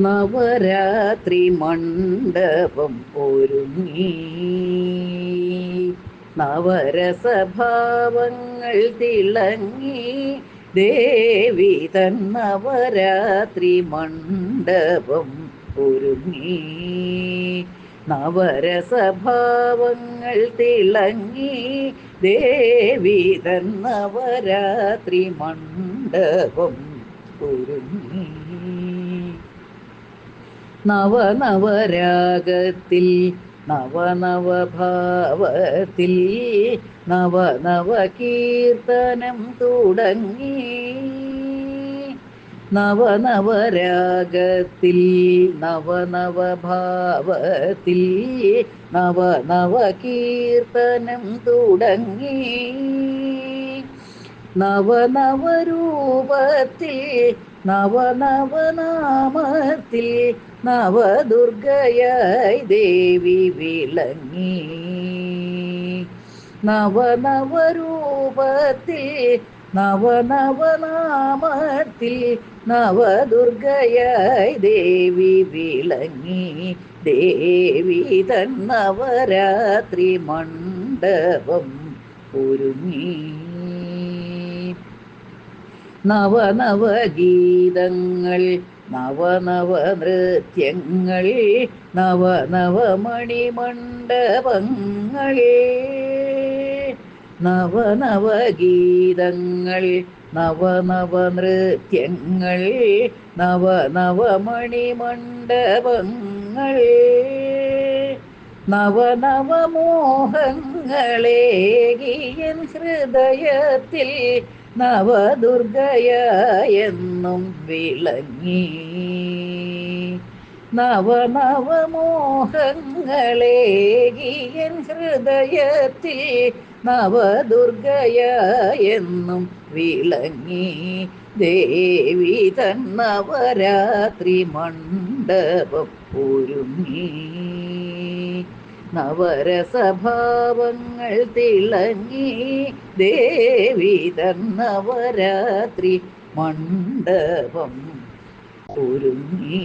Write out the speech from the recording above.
നവരാത്രി മണ്ഡപം ഒരുങ്ങി. നവരസഭാവങ്ങൾ തിളങ്ങി. ദേവി തൻ നവരാത്രി മണ്ഡപം ഒരുങ്ങി. നവരസഭാവങ്ങൾ തിളങ്ങി. ദേവി തൻ നവരാത്രി മണ്ഡപം ഒരുങ്ങി. നവനവരാഗത്തിൽ നവനവഭാവത്തിൽ നവനവ കീർത്തനം തുടങ്ങി. നവനവരാഗത്തിൽ നവനവഭാവത്തിൽ നവനവ കീർത്തനം തുടങ്ങി. നവനവരൂപത്തിൽ നവനവനാമത്തിൽ നവദുർഗയായി ദേവി വിളങ്ങി. നവനവരൂപത്തിൽ നവനവനാമത്തിൽ നവദുർഗയായി ദേവി വിളങ്ങി. ദേവി തന്നവരാത്രി മണ്ഡപം ഒരുങ്ങി. നവനവഗീതങ്ങൾ നവനവ നൃത്യങ്ങൾ നവനവ മണിമണ്ഡപങ്ങൾ നവനവഗീതങ്ങൾ നവനവ നൃത്യങ്ങൾ നവനവ മണിമണ്ഡപങ്ങൾ നവനവമോഹങ്ങളേകിയൻ ഹൃദയത്തിൽ നവദുർഗയെന്നും വിളങ്ങി. നവനവമോഹങ്ങളേകിയൻ ഹൃദയത്തിൽ നവദുർഗയെന്നും വിളങ്ങി. ദേവി തന്നവരാത്രി മണ്ഡപം ഒരുങ്ങി. നവരസഭാവങ്ങൾ തിളങ്ങി ദേവി തന്നവരാത്രി മണ്ഡപം ഒരുങ്ങി.